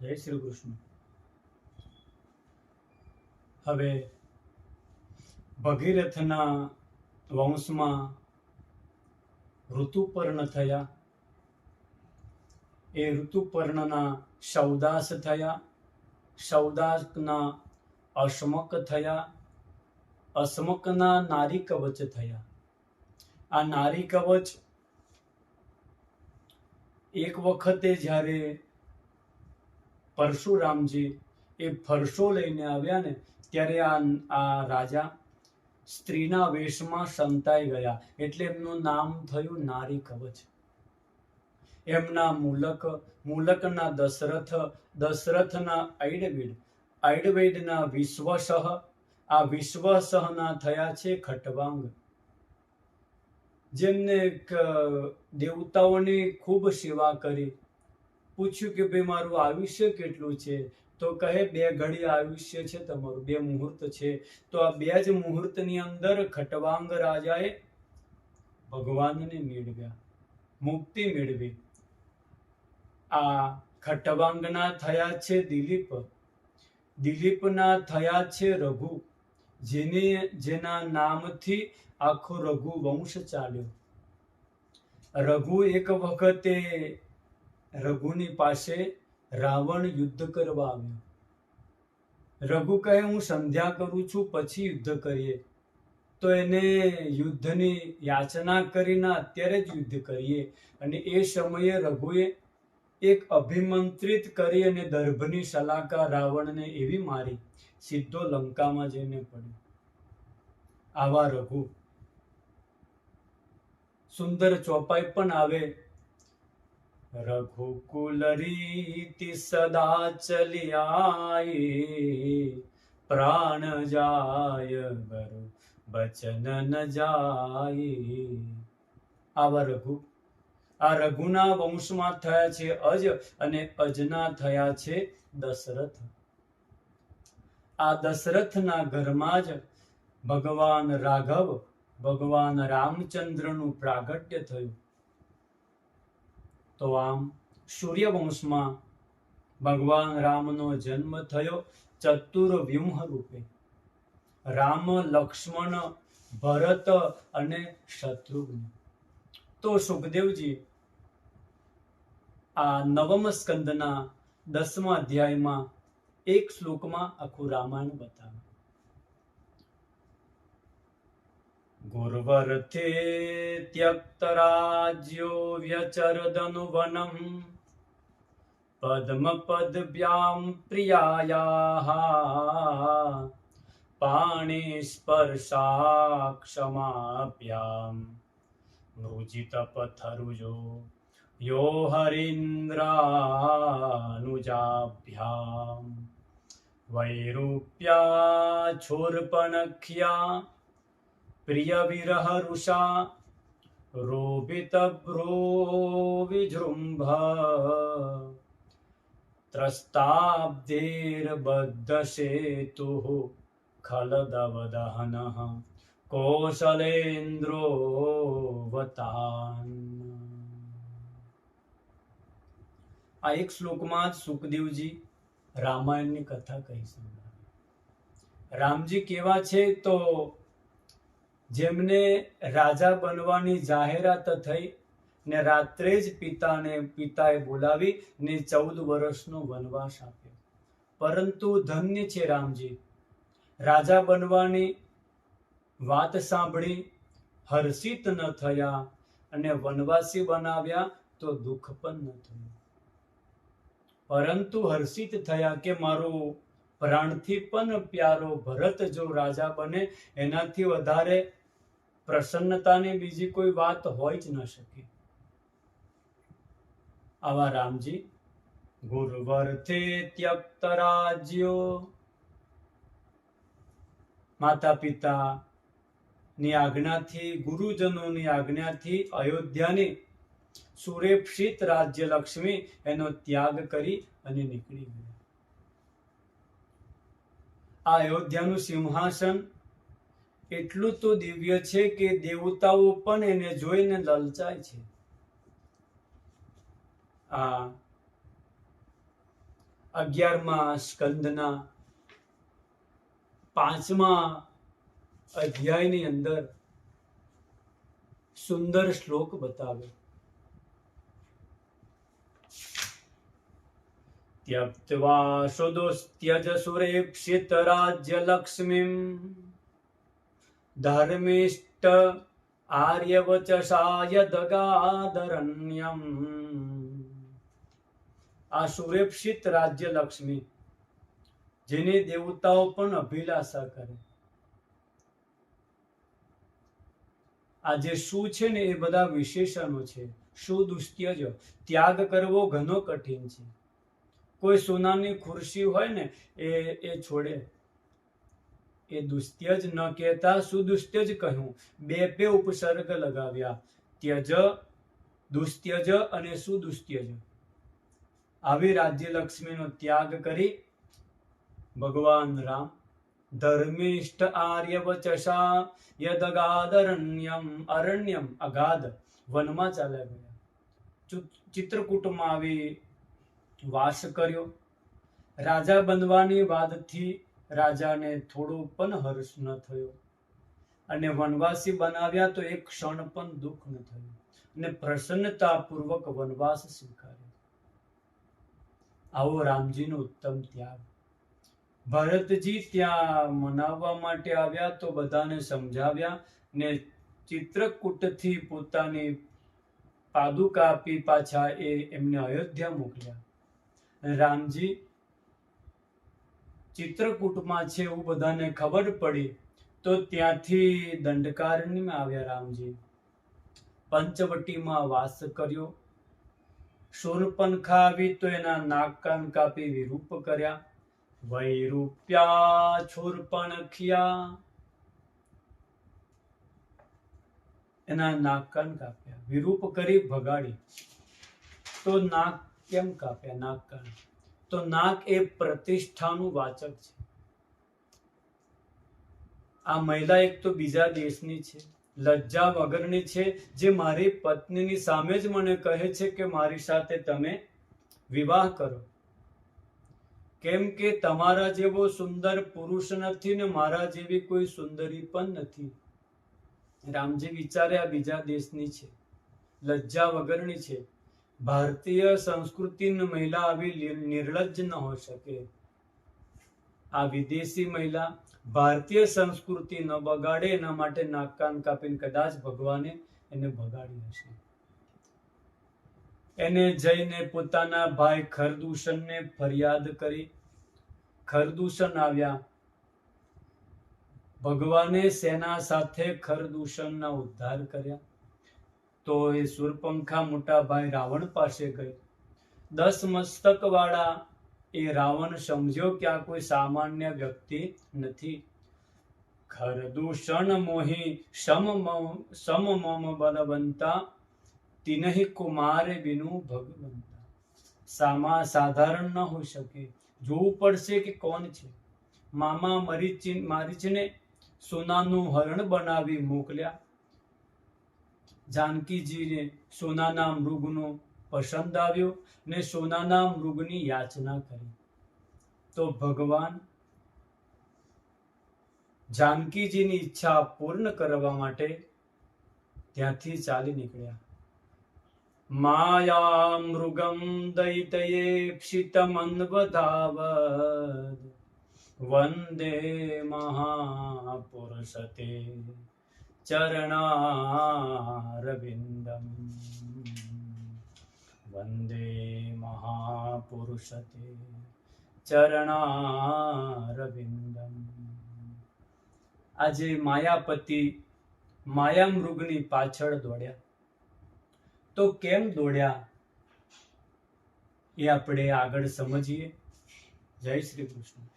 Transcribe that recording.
જય શ્રી કૃષ્ણ. હવે ભગીરથના વંશમાં ઋતુપર્ણ થયા. એ ઋતુપર્ણના સૌદાસ થયા. સૌદાસના અશ્મક થયા. અશ્મકના નારી કવચ થયા. આ નારી કવચ એક વખતે જ્યારે પરશુરામજી એ ફરસો લઈને આવ્યા ને, ત્યારે આ આ રાજા સ્ત્રીના વેશમાં સંતાઈ ગયા. એટલે એમનું નામ થયું નારી કવચ. એમના મૂલક, મૂલકના દશરથ, દશરથના ઐડવેડ ઐડવેડના વિશ્વસહ, આ વિશ્વસહના થયા છે ખટવાંગ. જેમને દેવતાઓની ખૂબ સેવા કરી. પૂછ્યું કે ભાઈ, મારું આયુષ્ય કેટલું છે? તો કહે, બે ઘડી આયુષ્ય છે તમારું, બે મુહૂર્ત છે. તો આ બે જ મુહૂર્તની અંદર ખટવાંગ રાજાએ ભગવાનને મેળવ્યા, મુક્તિ મેળવી. આ ખટવાંગના થયા છે દિલીપ. દિલીપના થયા છે રઘુ, જેને, જેના નામથી આખો રઘુ વંશ ચાલ્યો. રઘુ એક વખતે રઘુની પાસે રાવણ યુદ્ધ કરવા આવ્યો. રઘુ કહે, હું સંધ્યા કરું છું, પછી યુદ્ધ કરીએ. તો એને યુદ્ધની યાચના કરીને અત્યારે જ યુદ્ધ કરીએ. અને એ સમયે રઘુએ એક અભિમંત્રિત કરી અને દર્ભની સલાહકાર રાવણને એવી મારી, સીધો લંકામાં જઈને પડ્યો. આવા રઘુ. સુંદર ચોપાઈ પણ આવે. રઘુકુલ રીતિ સદા ચલિયાય પ્રાણ જાય બરો બચન ન જાય આવા રઘુ આ રઘુના વંશમાં થયા છે અજ અને અજના થયા છે દશરથ. આ દશરથના ઘરમાં જ ભગવાન રાઘવ, ભગવાન રામચંદ્રનું પ્રાગટ્ય થયું. તો આમ સૂર્યવંશમાં ભગવાન રામનો જન્મ થયો ચતુર્વ્યુહ રૂપે. રામ, લક્ષ્મણ, ભરત અને શત્રુઘ્ન. તો સુખદેવજી, આ નવમ સ્કંદના દસમા અધ્યાયમાં એક શ્લોકમાં આખું રામાયણ બતાવે ગુર્વર્થે ત્યક્તરાજ્યો વ્યચરદનુવનમ પદ્મપદભ્યામ પ્રિયાયાः પાણિસ્પર્શાક્ષમાભ્યામ મૃજિતપથરુજો યો હરીન્દ્રાનુજાભ્યામ વૈરૂપ્યા છોર્પણખ્યા પ્રિય વિરહ રુષા રોપિતભ્રો વિજૃંભ ત્રસ્તાબ્ધેર્બદ્ધસેતુઃ ખલદવદહનઃ કૌશલેન્દ્રો વતાન આ એક શ્લોકમાં જ સુખદેવજી રામાયણની કથા કહી સંભળાવી. રામજી કેવા છે તો જેમને રાજા બનવાની જાહેરાત થઈ ને રાત્રે જ પિતાને, પિતાએ બોલાવી ને ચૌદ વર્ષનો વનવાસ આપ્યો. પરંતુ ધન્ય છે રામજી. રાજા બનવાની વાત સાંભળી હર્ષિત ન થયા અને વનવાસી બનાવ્યા તો દુઃખ પણ ન થયું. પરંતુ હર્ષિત થયા કે મારો પ્રાણથી પણ પ્યારો ભરત જો રાજા બને, એનાથી વધારે પ્રસન્નતાની બીજી કોઈ વાત હોય જ ન શકે. આવા રામજી ગુરુવર્થે ત્યક્ત રાજ્યો. માતા પિતા ની આજ્ઞાથી, ગુરુજનોની આજ્ઞાથી અયોધ્યાની સુરેક્ષિત રાજ્ય લક્ષ્મી એનો ત્યાગ કરી અને નીકળી ગયા. આ અયોધ્યાનું સિંહાસન એટલું તો દિવ્ય છે કે દેવતાઓ પણ એને જોઈને લલચાય છે. આ અગિયારમા સ્કંદના પાંચમા અધ્યાયની અંદર સુંદર શ્લોક બતાવ્યો ત્યક્તવા સુદુસ્ત્યજ સુરેક્ષિત રાજ્ય લક્ષ્મી धर्मिष्ठ આર્યવચસાય દગાદરણ્યમ આ સુરેક્ષિત રાજ્ય લક્ષ્મી જેની દેવતાઓ પણ અભિલાષા કરે આ જે શું છે ને એ બધા વિશેષણો છે શું દુષ્ટ્યજ ત્યાગ કરવો ઘણો કઠિન છે કોઈ સોનાની ખુરશી હોય ને એ એ છોડે એ દુસ્ત્યજ ન કહેતા સુદુસ્ત્યજ કહ્યું. બે બે ઉપસર્ગ લગાવ્યા. ત્યજ દુસ્ત્યજ અને સુદુસ્ત્યજ આવી રાજ્યલક્ષ્મીનો ત્યાગ કરી ભગવાન રામ, ધર્મિષ્ઠ આર્ય વચસા યદગાદરણ્યમ અરણ્યમ અગાધ વનમાં ચાલ્યા ગયા. ચિત્રકૂટમાં આવી વાસ કર્યો. રાજા બનવાની વાતથી રાજાને થોડો પણ હર્ષ ન થયો. અને વનવાસી બનાવ્યા તો એક ક્ષણ પણ દુઃખ ન થયું. અને પ્રસન્નતાપૂર્વક વનવાસ સ્વીકાર્યો. આવો રામજીનો ઉત્તમ ત્યાગ. ભરતજી ત્યાં મનાવવા માટે આવ્યા તો બધાને સમજાવ્યા ને ચિત્રકૂટથી પોતાની પાદુકા આપી પાછા એ એમને અયોધ્યા મોકલ્યા. રામજી ચિત્રકૂટમાં છે એવું બધાને ખબર પડી, તો ત્યાંથી દંડકારણ્યમાં આવ્યા રામજી. પંચવટીમાં વાસ કર્યો. શૂરપનખા આવી તો એના નાક કાન કાપી વિરૂપ કર્યા. વૈરૂપ્યા છોરપણખિયા એના નાક કાન કાપ્યા. વિરૂપ કરી ભગાડી. તો નાક કેમ કાપ્યા? નાક કાન. તો નાક એ પ્રતિષ્ઠાનું વાચક છે. આ મહિલા એક તો બીજા દેશની છે, લજ્જા વગરની છે, જે મારી પત્નીની સામે જ મને કહે છે કે મારી સાથે તમે વિવાહ કરો. કેમ કે તમારા જેવો સુંદર પુરુષ નથી ને મારા જેવી કોઈ સુંદરી પણ નથી. રામજી વિચારે આ બીજા દેશની છે, લજ્જા વગરની છે. ભારતીય સંસ્કૃતિની મહિલા આવી નિર્લજ્જ ન હોઈ શકે. આ વિદેશી મહિલા ભારતીય સંસ્કૃતિ ન બગાડે એના માટે નાકકાન કાપીને કદાચ ભગવાને એને ભગાડી હશે. એને જઈને પોતાના ભાઈ ખરદૂષણને ફરિયાદ કરી. ખરદૂષણ આવ્યા. ભગવાને સેના સાથે ખરદૂષણના ઉદ્ધાર કર્યા. તો એ સુરપંખા મોટા ભાઈ રાવણ પાસે ગયો દસ મસ્તક વાળા એ રાવણ સમજ્યો કે આ કોઈ સામાન્ય વ્યક્તિ નથી. ખરદૂષણ મોહી સમ મમ- સમ મમ બલવંતા, તિનહિ કુમારે બિનુ ભગવંતા. સામા સાધારણ ન હોઈ શકે. જોવું પડશે કે કોણ છે. મામા મરીચી, મારીચને સોનાનું હરણ બનાવી મોકલ્યા. જાનકીજીને સોનાના મૃગનો પસંદ આવ્યો ને સોનાના મૃગની યાચના કરી. તો ભગવાન જાનકીજીની ઈચ્છા પૂર્ણ કરવા માટે ત્યાંથી ચાલી નીકળ્યા. માયા મૃગમ દૈતયે ક્ષિતમન્વધાવદ. વંદે મહાપુરુષતે. ચરણારવિંદમ વંદે મહાપુરુષતે ચરણારવિંદમ આજે માયાપતિ માયામૃગની પાછળ દોડ્યા. તો કેમ દોડ્યા? એ આપણે આગળ સમજીએ. જય શ્રી કૃષ્ણ.